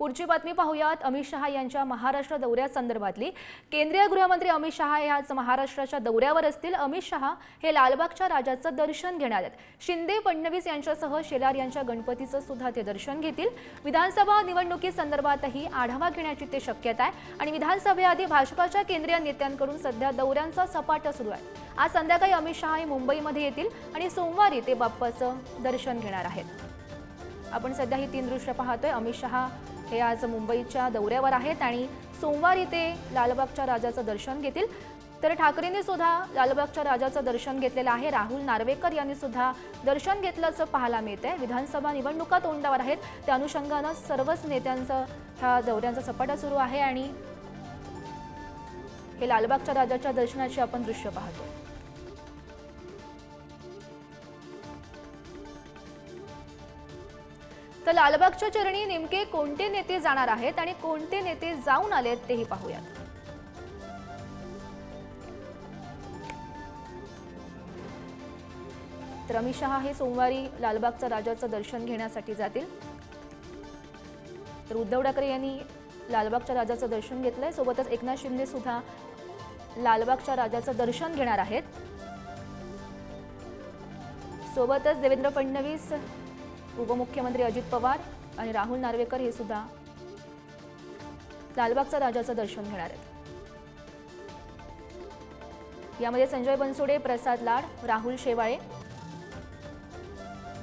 पुढची बातमी पाहूयात. अमित शहा यांच्या महाराष्ट्र दौऱ्यासंदर्भातली केंद्रीय गृहमंत्री अमित शहा हे आज महाराष्ट्राच्या दौऱ्यावर असतील. अमित शहा हे लालबागच्या राजाचं दर्शन घेणार आहेत. शिंदे फडणवीस यांच्यासह शेलार यांच्या गणपतीचं सुद्धा ते दर्शन घेतील. विधानसभा निवडणुकीसंदर्भातही आढावा घेण्याची ते शक्यता आहे. आणि विधानसभेआधी भाजपाच्या केंद्रीय नेत्यांकडून सध्या दौऱ्यांचा सपाटा सुरू आहे. आज संध्याकाळी अमित शहा हे मुंबईमध्ये येतील आणि सोमवारी ते बाप्पाचं दर्शन घेणार आहेत. आपण सध्या ही तीन दृश्य पाहतोय. अमित शहा हे आज मुंबईच्या दौऱ्यावर आहेत आणि सोमवारी ते लालबागच्या राजाचं दर्शन घेतील. तर ठाकरेंनी सुद्धा लालबागच्या राजाचं दर्शन घेतलेलं आहे. राहुल नार्वेकर यांनी सुद्धा दर्शन घेतल्याचं पाहायला मिळत आहे विधानसभा निवडणुका तोंडावर आहेत. त्या अनुषंगानं सर्वच नेत्यांचं ह्या दौऱ्यांचा सपाटा सुरू आहे आणि हे लालबागच्या राजाच्या दर्शनाची आपण दृश्य पाहतो तर लालबागच्या चरणी नेमके कोणते नेते जाणार आहेत आणि कोणते नेते जाऊन आलेत तेही पाहूयात. रमी शहा हे सोमवारी लालबागच्या राजाचं दर्शन घेण्यासाठी जातील. तर उद्धव ठाकरे यांनी लालबागच्या राजाचं दर्शन घेतलंय. सोबतच एकनाथ शिंदे सुद्धा लालबागच्या राजाचं दर्शन घेणार आहेत. सोबतच देवेंद्र फडणवीस उपमुख्यमंत्री अजित पवार आणि राहुल नार्वेकर हे सुद्धा लालबागच्या राजाचं दर्शन घेणार आहेत. यामध्ये संजय बनसोडे प्रसाद लाड राहुल शेवाळे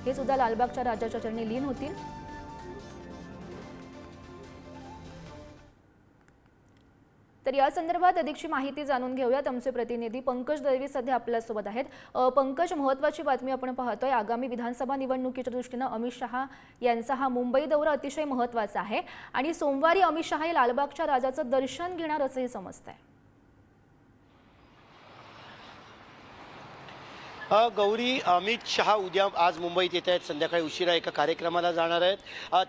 हे सुद्धा लालबागच्या राजाच्या चरणी लीन होतील. तर या संदर्भात अधिकची माहिती जाणून घेऊयात. आमचे प्रतिनिधी पंकज दळवी सध्या आपल्यासोबत आहेत. पंकज महत्वाची बातमी आपण पाहतोय. आगामी विधानसभा निवडणुकीच्या दृष्टीनं अमित शहा यांचा हा मुंबई दौरा अतिशय महत्त्वाचा आहे. आणि सोमवारी अमित शहा हे लालबागच्या राजाचं दर्शन घेणार असंही समजतंय. गौरी अमित शहा उद्या आज मुंबईत येत आहेत. संध्याकाळी उशिरा एका कार्यक्रमाला जाणार आहेत.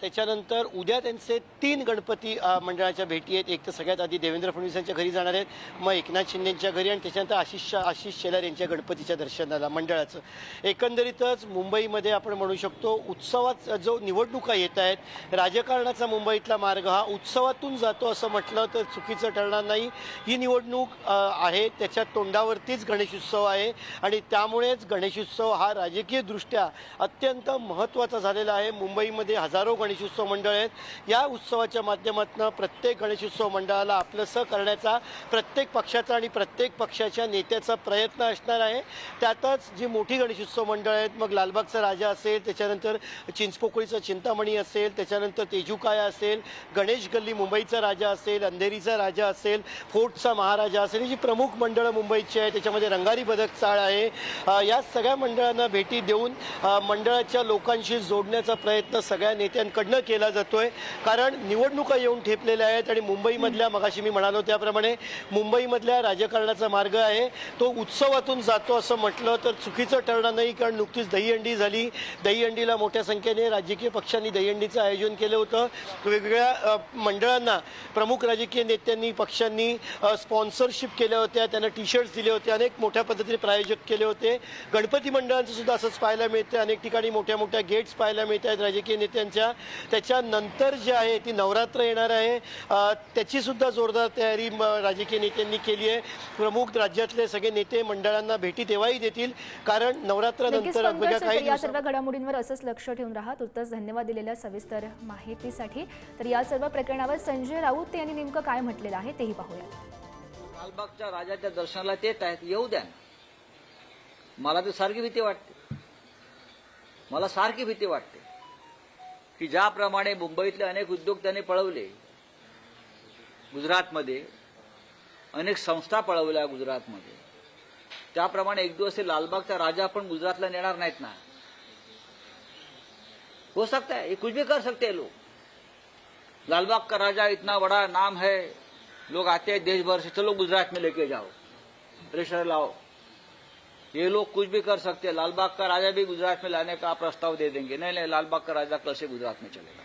त्याच्यानंतर उद्या त्यांचे तीन गणपती मंडळाच्या भेटी आहेत. एक तर सगळ्यात आधी देवेंद्र फडणवीस यांच्या घरी जाणार आहेत. मग एकनाथ शिंदेच्या घरी आणि त्याच्यानंतर आशिष आशिष शेलार यांच्या गणपतीच्या दर्शनाला मंडळाचं. एकंदरीतच मुंबईमध्ये आपण म्हणू शकतो उत्सवात जो निवडणुका येत आहेत राजकारणाचा मुंबईतला मार्ग हा उत्सवातून जातो असं म्हटलं तर चुकीचं ठरणार नाही. ही निवडणूक आहे. त्याच्या तोंडावरतीच गणेशोत्सव आहे. आणि त्यामुळे त्यामुळेच गणेशोत्सव हा राजकीयदृष्ट्या अत्यंत महत्त्वाचा झालेला आहे. मुंबईमध्ये हजारो गणेशोत्सव मंडळ आहेत. या उत्सवाच्या माध्यमातून प्रत्येक गणेशोत्सव मंडळाला आपलंसं करण्याचा प्रत्येक पक्षाचा आणि प्रत्येक पक्षाच्या नेत्याचा प्रयत्न असणार आहे. त्यातच जी मोठी गणेशोत्सव मंडळ आहेत मग लालबागचा राजा असेल त्याच्यानंतर चिंचपोकळीचा चिंतामणी असेल त्याच्यानंतर तेजुकाया असेल गणेश गल्ली मुंबईचा राजा असेल अंधेरीचा राजा असेल फोर्टचा महाराजा असेल ही जी प्रमुख मंडळं मुंबईची आहे त्याच्यामध्ये रंगारी बदक चाळ आहे. या सगळ्या मंडळांना भेटी देऊन मंडळाच्या लोकांशी जोडण्याचा प्रयत्न सगळ्या नेत्यांकडनं केला जातोय. कारण निवडणुका येऊन ठेपलेल्या आहेत आणि मुंबईमधल्या मगाशी मी म्हणालो त्याप्रमाणे मुंबईमधल्या राजकारणाचा मार्ग आहे. तो उत्सवातून जातो असं म्हटलं तर चुकीचं ठरणार नाही कारण नुकतीच दहीहंडी झाली. दहीहंडीला मोठ्या संख्येने राजकीय पक्षांनी दहीहंडीचं आयोजन केलं होतं. वेगवेगळ्या मंडळांना प्रमुख राजकीय नेत्यांनी पक्षांनी स्पॉन्सरशिप केल्या होत्या. त्यांना टी शर्ट्स दिले होते. अनेक मोठ्या पद्धतीने प्रायोजक केले होते. गणपती मंडळांचं सुद्धा असंच पाहायला मिळते अनेक ठिकाणी मोठ्या मोठ्या गेट्स पाहायला मिळत आहेत राजकीय नेत्यांच्या. त्याच्यानंतर जे आहे ती नवरात्र येणार आहे. त्याची सुद्धा जोरदार तयारी राजकीय नेत्यांनी केली आहे. प्रमुख राज्यातले सगळे नेते मंडळांना भेटी तेव्हाही देतील. कारण नवरात्रानंतर काही या सर्व घडामोडींवर असंच लक्ष ठेवून राहा. तुर्तास धन्यवाद दिलेल्या सविस्तर माहितीसाठी. तर या सर्व प्रकरणावर संजय राऊत यांनी नेमकं काय म्हटलेलं आहे तेही पाहूया लालबागच्या राजाच्या दर्शनाला ते येत आहेत. येऊ द्या ना. मला तर सारखी भीती वाटते. मला सारखी भीती वाटते. की ज्याप्रमाणे मुंबईतले अनेक उद्योग त्यांनी पळवले गुजरातमध्ये अनेक संस्था पळवल्या गुजरातमध्ये. त्याप्रमाणे एक दिवस हे लालबागचा राजा पण गुजरातला नेणार नाहीत ना. हो सकता है ये कुछ भी कर सकते हैं लोग. लालबाग का राजा इतना बड़ा नाम है लोग आते हैं देश भर से चलो गुजरात में लेके जाओ. प्रेशर लाओ. ये लोग कुछ भी कर सकते हैं। लालबाग का राजा भी गुजरात में लाने का प्रस्ताव दे देंगे। नहीं नहीं लालबाग का राजा कल से गुजरात में चलेगा।